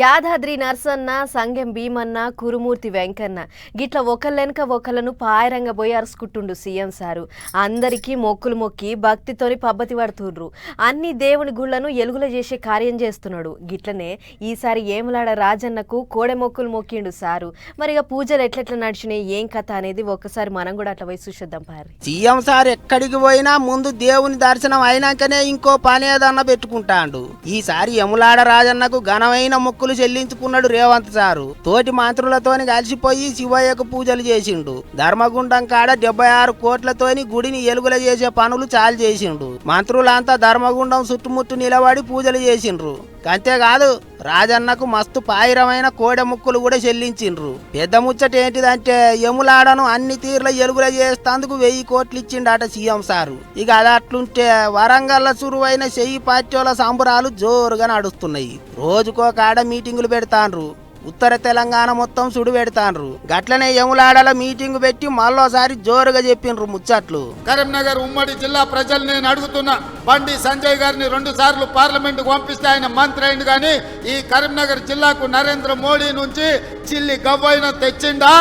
యాదాద్రి నర్సన్న సంగెం భీమన్న కురుమూర్తి వెంకన్న. గిట్ల ఒకళ్ళెనక ఒకళ్ళను పాయరంగా పోయి అరుచుకుంటుండు CM sir. అందరికీ మొక్కులు మొక్కి భక్తితోని పబ్బతి పడుతుండ్రు. అన్ని దేవుని గుళ్ళను ఎలుగుల చేసే కార్యం చేస్తున్నాడు. గిట్లనే ఈసారి ఏములాడ రాజన్నకు కోడె మొక్కులు మొక్కిండు సారు. మరి ఇక పూజలు ఎట్లెట్లా నడిచినాయి ఏం కథ అనేది ఒక్కసారి మనం కూడా అట్లా పోయి చూసేద్దాం పారి. సీఎం సార్ ఎక్కడికి పోయినా ముందు దేవుని దర్శనం అయినాకనే ఇంకో పని ఏదన్నా పెట్టుకుంటాండు. ఈసారి యములాడ రాజన్నకు ఘనమైన మొక్కు మొక్కులు చెల్లించుకున్నాడు రేవంత్ సారు. తోటి మంత్రులతోని కలిసిపోయి శివయ్యకు పూజలు చేసిండు. ధర్మగుండం కాడ డెబ్బై ఆరు కోట్లతోని గుడిని ఎలుగుల చేసే పనులు చాలు చేసిండు. మంత్రులంతా ధర్మగుండం చుట్టుముట్టు నిలబడి పూజలు చేసిండ్రు. అంతేకాదు రాజన్నకు మస్తు పాయిరమైన కోడె ముక్కులు కూడా చెల్లించిండ్రు. పెద్ద ముచ్చట ఏంటిదంటే యములాడను అన్ని తీర్ల ఎలుగుల చేస్తందుకు వెయ్యి కోట్లు ఇచ్చిండట సీఎం సారు. ఇక అది అట్లుంటే వరంగల్ల చురువైన చెయ్యి పార్టీల సంబరాలు జోరుగా నడుస్తున్నాయి. రోజుకో కాడ మీటింగులు పెడతాండ్రు. ఉత్తర తెలంగాణ మొత్తం సుడు పెడతాన్రు గట్లనే యములాడల మీటింగ్ పెట్టి మళ్ళోసారి జోరుగా చెప్పిండ్రు ముచ్చట్లు. కరీంనగర్ ఉమ్మడి జిల్లా ప్రజలు నేను అడుగుతున్నా బండి సంజయ్ గారిని రెండు సార్లు పార్లమెంట్ పంపిస్తే ఆయన మంత్రి అయింది కానీ ఈ కరీంనగర్ జిల్లాకు నరేంద్ర మోడీ నుంచి చిల్లి గవ్వైన తెచ్చిండా?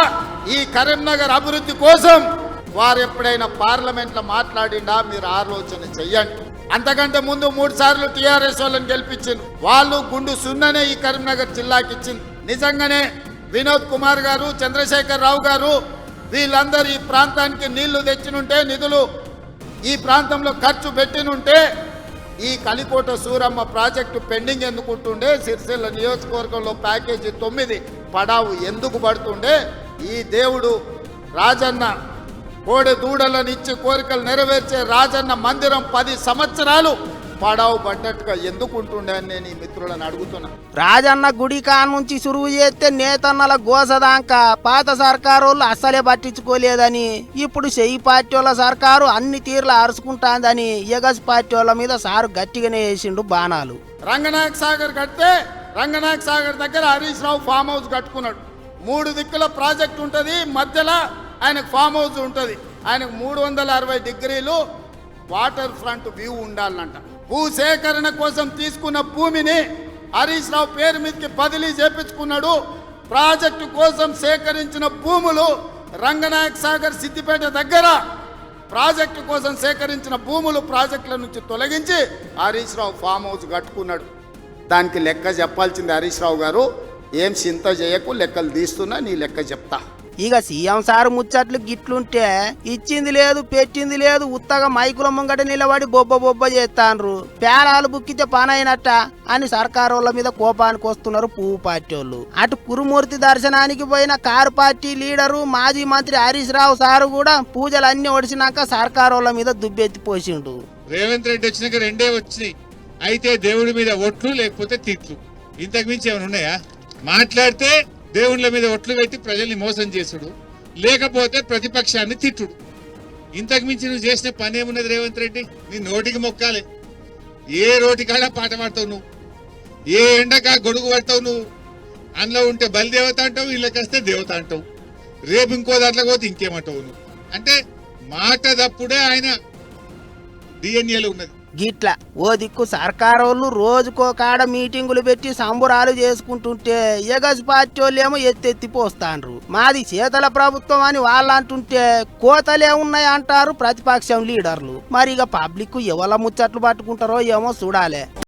ఈ కరీంనగర్ అభివృద్ధి కోసం వారు ఎప్పుడైనా పార్లమెంట్లో మాట్లాడిండా? మీరు ఆలోచన చెయ్యండి. అంతకంటే ముందు మూడు సార్లు టీఆర్ఎస్ వాళ్ళని గెలిపించింది వాళ్ళు గుండు సున్ననే ఈ కరీంనగర్ జిల్లాకి ఇచ్చింది నిజంగానే వినోద్ కుమార్ గారు చంద్రశేఖర్ రావు గారు వీళ్ళందరూ ఈ ప్రాంతానికి నీళ్ళు తెచ్చినుంటే నిధులు ఈ ప్రాంతంలో ఖర్చు పెట్టినుంటే ఈ కలికోట సూరమ్మ ప్రాజెక్టు పెండింగ్ ఎందుకుంటుండే సిరిసిల్ల నియోజకవర్గంలో ప్యాకేజీ తొమ్మిది పడావు ఎందుకు పడుతుండే ఈ దేవుడు రాజన్న కోడె దూడలను ఇచ్చి కోరికలు నెరవేర్చే రాజన్న మందిరం పది సంవత్సరాలు పడావు పడ్డట్టుగా ఎందుకు ఉంటుండే అని నేను ఈ మిత్రులను అడుగుతున్నా. రాజన్న గుడి నుంచి సురువు చేస్తే నేతన్నల గోసదాంక పాత సర్కారోళ్ళు అస్సలే పట్టించుకోలేదని ఇప్పుడు చెయ్యి పార్టీల సర్కారు అన్ని తీర్ల అరుచుకుంటాందని ఎగస్ పార్టీల మీద సారు గట్టిగానే వేసిండు బాణాలు. రంగనాయక సాగర్ కడితే రంగనాయక సాగర్ దగ్గర హరీష్ రావు ఫామ్ హౌస్ కట్టుకున్నాడు. మూడు దిక్కుల ప్రాజెక్ట్ ఉంటుంది మధ్యలో ఆయనకు ఫామ్ హౌస్ ఉంటుంది. ఆయనకు మూడు వందల అరవై డిగ్రీలు వాటర్ ఫ్రంట్ వ్యూ ఉండాలంట. భూ సేకరణ కోసం తీసుకున్న భూమిని హరీష్ రావు పేరు మీదకి బదిలీ చేపించుకున్నాడు. ప్రాజెక్టు కోసం సేకరించిన భూములు రంగనాయక్ సాగర్ సిద్దిపేట దగ్గర. ప్రాజెక్టు కోసం సేకరించిన భూములు ప్రాజెక్టుల నుంచి తొలగించి హరీష్ రావు ఫామ్ హౌస్ కట్టుకున్నాడు. దానికి లెక్క చెప్పాల్సింది హరీష్ రావు గారు ఏం చింత చేయకు లెక్కలు తీస్తున్నా నీ లెక్క చెప్తా. ఇక సీఎం సారు ముచ్చట్లు గిట్లుంటే ఇచ్చింది లేదు పెట్టింది లేదు ఉత్తగా మైకుల ముంగట నిలబడి బొబ్బ బొబ్బ చేస్తాన్రు. పేరాలు బుక్కితే పనైనట్ట అని సర్కారోళ్ళ మీద కోపానికి వస్తున్నారు పువ్వు పార్టీ వాళ్ళు అటు కురుమూర్తి దర్శనానికి పోయిన కారు పార్టీ లీడరు మాజీ మంత్రి హరీష్ రావు సారు కూడా పూజలు అన్ని ఒడిసినాక సర్కారోళ్ళ మీద దుబ్బెత్తి పోసిండు. రేవంత్ రెడ్డి వచ్చినాక రెండే వచ్చినాయి. అయితే దేవుడి మీద ఒట్లు లేకపోతే తిట్లు. ఇంతకు మించి ఏమైనా ఉన్నాయా? మాట్లాడితే దేవుళ్ళ మీద ఒట్లు పెట్టి ప్రజల్ని మోసం చేసుడు. లేకపోతే ప్రతిపక్షాన్ని తిట్టుడు. ఇంతకు మించి నువ్వు చేసిన పని ఏమున్నది రేవంత్ రెడ్డి? నీ నోటికి మొక్కాలి. ఏ రోటికాడ పాట పాడతావు నువ్వు? ఏ ఎండక గొడుగు పడతావు నువ్వు? అందులో ఉంటే బలిదేవత అంటావు ఇళ్ళకి వస్తే దేవత అంటావు. రేపు ఇంకో దాంట్లో పోతే ఇంకేమంటావు నువ్వు? అంటే మాట తప్పుడే ఆయన. డిఎన్ఏలో ఉన్నది. గిట్ల. ఓ దిక్కు సర్కారోళ్ళు రోజుకో కాడ మీటింగులు పెట్టి సంబురాలు చేసుకుంటుంటే ఎగస్ పార్టీ వాళ్ళేమో ఎత్తెత్తిపోస్తాండ్రు మాది చేతల ప్రభుత్వం అని వాళ్ళు అంటుంటే కోతలే ఉన్నాయి అంటారు ప్రతిపక్షం లీడర్లు. మరి ఇక పబ్లిక్ ఎవల ముచ్చట్లు పట్టుకుంటారో ఏమో చూడాలే.